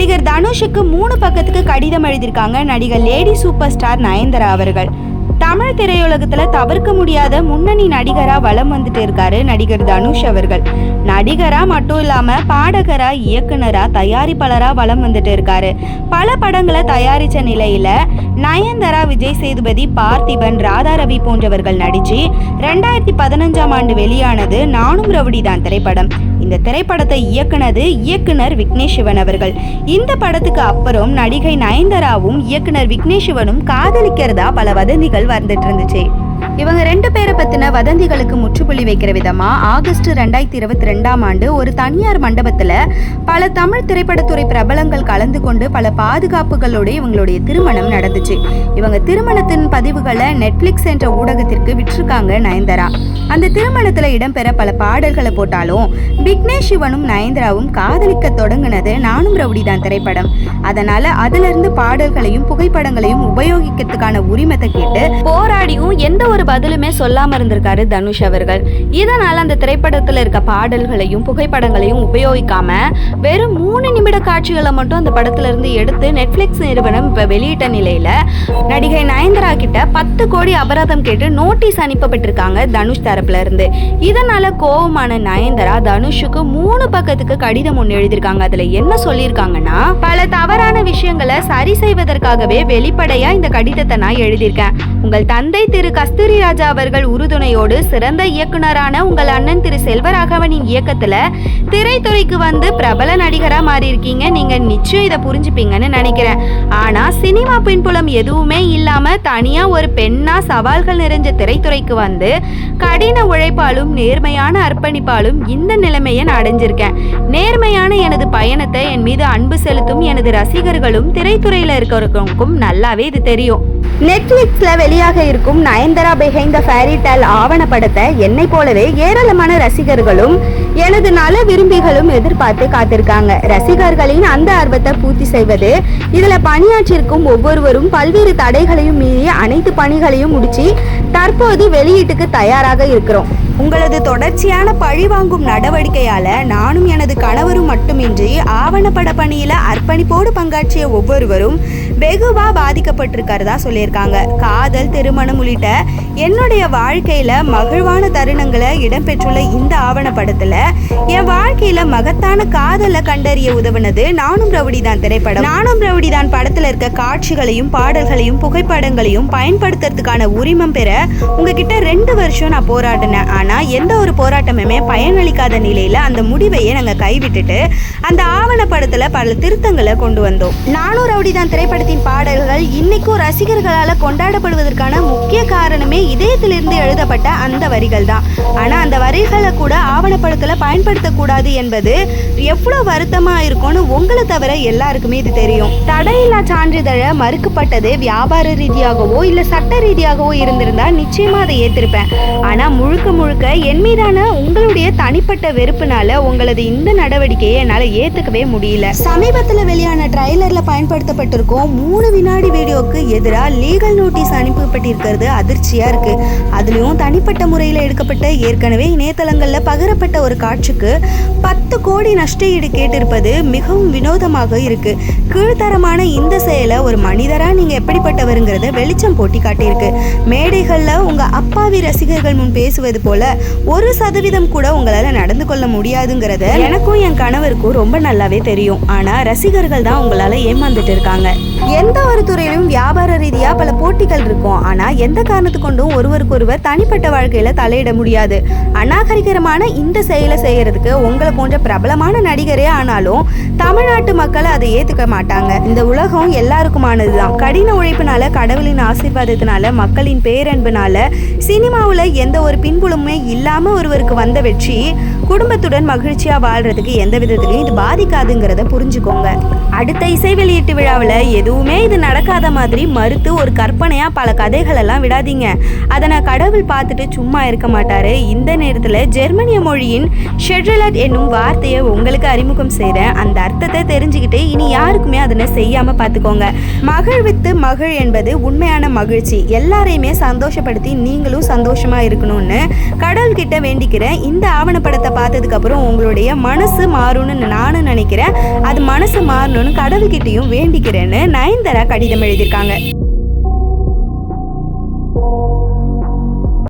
நடிகர் தனுஷுக்கு மூணு பக்கத்துக்கு கடிதம் எழுதியிருக்காங்க நடிகர் லேடி சூப்பர் ஸ்டார் நயன்தாரா அவர்கள். தமிழ் திரையுலகத்துல தவிர்க்க முடியாத முன்னணி நடிகரா வலம் வந்துட்டு இருக்காரு நடிகர் தனுஷ் அவர்கள். நடிகரா மட்டும் இல்லாம பாடகரா இயக்குனரா தயாரிப்பாளரா வலம் வந்துட்டு இருக்காரு. பல படங்களை தயாரிச்ச நிலையில நயன்தாரா விஜய் சேதுபதி பார்த்திபன் ராதா ரவி போன்றவர்கள் நடிச்சு ரெண்டாயிரத்தி பதினஞ்சாம் ஆண்டு வெளியானது நானும் ரவுடி தான் திரைப்படம். இந்த திரைப்படத்தை இயக்குனது இயக்குனர் விக்னேஷ் சிவன் அவர்கள். இந்த படத்துக்கு அப்புறம் நடிகை நயன்தாராவும் இயக்குனர் விக்னேஷ் சிவனும் காதலிக்கிறதா பல வதந்திகள் வந்துட்டு இருந்துச்சு. இவங்க ரெண்டு பேரை பத்தின வதந்திகளுக்கு முற்றுப்புள்ளி வைக்கிற விதமா ஆகஸ்ட் ரெண்டாயிரத்தி இருபத்தி ரெண்டாம் ஆண்டு ஒரு தனியார் மண்டபத்துல பல தமிழ் திரைப்படத்துறை பிரபலங்கள் கலந்து கொண்டு பல பாதுகாப்புகளோட இவங்களுடைய திருமணம் நடந்துச்சு. இவங்க திருமணத்தின் பதிவுகளை நெட்ஃபிளிக்ஸ் என்ற ஊடகத்திற்கு விற்றுருக்காங்க நயன்தாரா. அந்த திருமணத்துல இடம்பெற பல பாடல்களை போட்டாலும் விக்னேஷ் சிவனும் நயன்தாராவும் காதலிக்க தொடங்குனது நானும் ரவுடி தான் திரைப்படம். அதனால அதுல இருந்து பாடல்களையும் புகைப்படங்களையும் உபயோகிக்கிறதுக்கான உரிமத்தை கேட்டு போராடியும் எந்த ஒரு பதிலுமே சொல்லாம இருந்திருக்காரு தனுஷ் அவர்கள். இதனால அந்த திரைப்படத்துல இருக்க பாடல்களையும் புகைப்படங்களையும் உபயோகிக்காம வெறும் மூணு நிமிட காட்சிகளை மட்டும் அந்த படத்துல இருந்து எடுத்து நெட்ஃபிளிக்ஸ் நிறுவனம் இப்ப வெளியிட்ட நிலையில நடிகை நயன்தாரா கிட்ட பத்து கோடி அபராதம் கேட்டு நோட்டீஸ் அனுப்பப்பட்டிருக்காங்க தனுஷ் தரப்புல இருந்து. இதனால கோவமான நயன்தரா தனுஷுக்கு மூணு பக்கத்துக்கு கடிதம் ஒன்று எழுதியிருக்காங்க. அதுல என்ன சொல்லியிருக்காங்கன்னா பல தவறான விஷயங்களை சரி செய்வதற்காகவே வெளிப்படையா இந்த கடிதத்தை நான் எழுதியிருக்கேன். உங்கள் தந்தை திரு கஸ்த ராஜா அவர்கள் உறுதுணையோடு சிறந்த இயக்குனரான உங்கள் அண்ணன் திரு செல்வராகவனின் இயக்கத்துல திரைத்துறைக்கு வந்து பிரபல நடிகரா மாறி இருக்கீங்க நீங்க நிச்சயம் இதை புரிஞ்சுப்பீங்கன்னு நினைக்கிறேன். ஆனா சினிமா பின்புலம் எதுவுமே இல்லாம தனியா ஒரு பெண்ணா சவால்கள் நிறைஞ்ச திரைத்துறைக்கு வந்து கடின உழைப்பாலும் நேர்மையான அர்ப்பணிப்பாலும் இந்த நிலைமையை நான் அடைஞ்சிருக்கேன். நேர்மையான எனது பயணத்தை என் மீது அன்பு செலுத்தும் எனது ரசிகர்களும் திரைத்துறையில் இருக்கிறவங்களுக்கும் நல்லாவே இது தெரியும். நெட்ஃப்ளிக்ஸில் வெளியாக இருக்கும் Nayanthara behind the fairy tale ஆவணப்படத்தை என்னை போலவே ஏராளமான ரசிகர்களும் எனது நல விரும்பிகளும் எதிர்பார்த்து காத்திருக்காங்க. ரசிகர்களின் அந்த ஆர்வத்தை பூர்த்தி செய்வது இதில் பணியாற்றிருக்கும் ஒவ்வொருவரும் பல்வேறு தடைகளையும் மீறி அனைத்து பணிகளையும் முடிச்சு தற்போது வெளியீட்டுக்கு தயாராக இருக்கிறோம். உங்களது தொடர்ச்சியான பழிவாங்கும் நடவடிக்கையால நானும் எனது கணவரும் மட்டுமின்றி ஆவணப்பட பணியில அர்ப்பணிப்போடு பங்காற்றிய ஒவ்வொருவரும் வெகுவா பாதிக்கப்பட்டிருக்கிறதா சொல்லியிருக்காங்க. காதல் திருமணம் உள்ளிட்ட என்னுடைய வாழ்க்கையில மகிழ்வான தருணங்களை இடம்பெற்றுள்ள இந்த ஆவணப்படத்துல என் வாழ்க்கையில மகத்தான காதலை கண்டறிய உதவுனது நானும் ரவுடி தான் திரைப்படம். நானும் ரவுடி தான் படத்துல இருக்க காட்சிகளையும் பாடல்களையும் புகைப்படங்களையும் பயன்படுத்துறதுக்கான உரிமம் பெற உங்ககிட்ட ரெண்டு வருஷம் நான் போராடினேன். ஆனா எந்த ஒரு போராட்டமுமே பயனளிக்காத நிலையில அந்த முடிவையே நாங்க கைவிட்டுட்டு அந்த ஆவணப்படத்துல பல திருத்தங்களை கொண்டு வந்தோம். நானும் ரவுடி தான் திரைப்படத்தை பாடல்கள் இன்னைக்கும் ரசிகர்களால் கொண்டாடப்படுவதற்கான முக்கிய காரணமே இதயத்திலிருந்து எழுதப்பட்ட அந்த வரிகள் தான். ஆனா அந்த வரிகளை கூட ஆவணப்படத்தில் பயன்படுத்தக்கூடாது என்பது எவ்வளவு வருத்தமாக இருக்கும்னு உங்களை தவிர எல்லாருக்குமே இது தெரியும். தடையில்லா சான்றிதழை மறுக்கப்பட்டது வியாபார ரீதியாகவோ இல்லை சட்ட ரீதியாகவோ இருந்திருந்தா நிச்சயமா அதை ஏத்திருப்பேன். ஆனா முழுக்க முழுக்க என் மீதான உங்களுடைய தனிப்பட்ட வெறுப்புனால உங்களது இந்த நடவடிக்கையை என்னால் ஏற்றுக்கவே முடியல. சமீபத்தில் வெளியான ட்ரைலரில் பயன்படுத்தப்பட்டிருக்கும் மூணு வினாடி வீடியோக்கு எதிராக லீகல் நோட்டீஸ் அனுப்பப்பட்டிருக்கிறது. அதிர்ச்சியாக இருக்குது அதுலேயும் தனிப்பட்ட முறையில் எடுக்கப்பட்ட ஏற்கனவே இணையதளங்களில் பகிரப்பட்ட ஒரு காட்சிக்கு பத்து கோடி நஷ்டஈடு கேட்டிருப்பது மிகவும் வினோதமாக இருக்குது கீழ்த்தரமான இந்த செயலை ஒரு மனிதராக நீங்கள் எப்படிப்பட்டவருங்கிறத வெளிச்சம் போட்டி காட்டியிருக்கு. மேடைகளில் உங்கள் அப்பாவி ரசிகர்கள் முன் பேசுவது போல ஒரு சதவீதம் கூட உங்களால் நடந்து கொள்ள முடியாதுங்கிறத எனக்கும் என் கணவருக்கும் ரொம்ப நல்லாவே தெரியும். ஆனால் ரசிகர்கள் தான் உங்களால் ஏமாந்துட்டு இருக்காங்க. எந்த ஒரு துறை துறையிலும் வியாபார ரீதியா பல போட்டிகள் இருக்கும். ஆனா எந்த காரணத்து கொண்டும் ஒருவருக்கொருவர் தனிப்பட்ட வாழ்க்கையில தலையிட முடியாது. அநாகரிகரமான இந்த செயலை செய்யறதுக்கு உங்களை போன்ற பிரபலமான நடிகரே ஆனாலும் தமிழ்நாட்டு மக்கள் அதை ஏத்துக்க மாட்டாங்க. இந்த உலகம் எல்லாருக்குமானதுதான். கடின உழைப்பினால கடவுளின் ஆசீர்வாதத்தினால மக்களின் பேரன்புனால சினிமாவில் எந்த ஒரு பின்புலமுமே இல்லாம ஒருவருக்கு வந்த வெற்றி குடும்பத்துடன் மகிழ்ச்சியா வாழ்றதுக்கு எந்த விதத்திலையும் இது பாதிக்காதுங்கிறத புரிஞ்சுக்கோங்க. அடுத்த இசை வெளியீட்டு விழாவில் எதுவுமே இது நடக்காத மாதிரி மறுத்து ஒரு கற்பனையா பல கதைகள் எல்லாம் விடாதீங்க. அதை நான் கடவுள் பார்த்துட்டு சும்மா இருக்க மாட்டாரு. இந்த நேரத்தில் ஜெர்மனிய மொழியின் ஷெட்ரலட் என்னும் வார்த்தையை உங்களுக்கு அறிமுகம் செய்கிறேன் அந்த அர்த்தத்தை தெரிஞ்சுக்கிட்டு இனி யாருக்குமே அதனை செய்யாமல் பார்த்துக்கோங்க மகிழ்வித்து மகிழ் என்பது உண்மையான மகிழ்ச்சி. எல்லாரையுமே சந்தோஷப்படுத்தி நீங்களும் சந்தோஷமாக இருக்கணும்னு கடவுள்கிட்ட வேண்டிக்கிறேன் இந்த ஆவணப்படத்தை பார்த்ததுக்கப்புறம் உங்களுடைய மனசு மாறும்னு நானும் நினைக்கிறேன். அது மனசு மாறணும்னு கடவுள்கிட்டயும் வேண்டிக்கிறேன்னு நயன்தாரா கடிதம் எழுதியிருக்காங்க.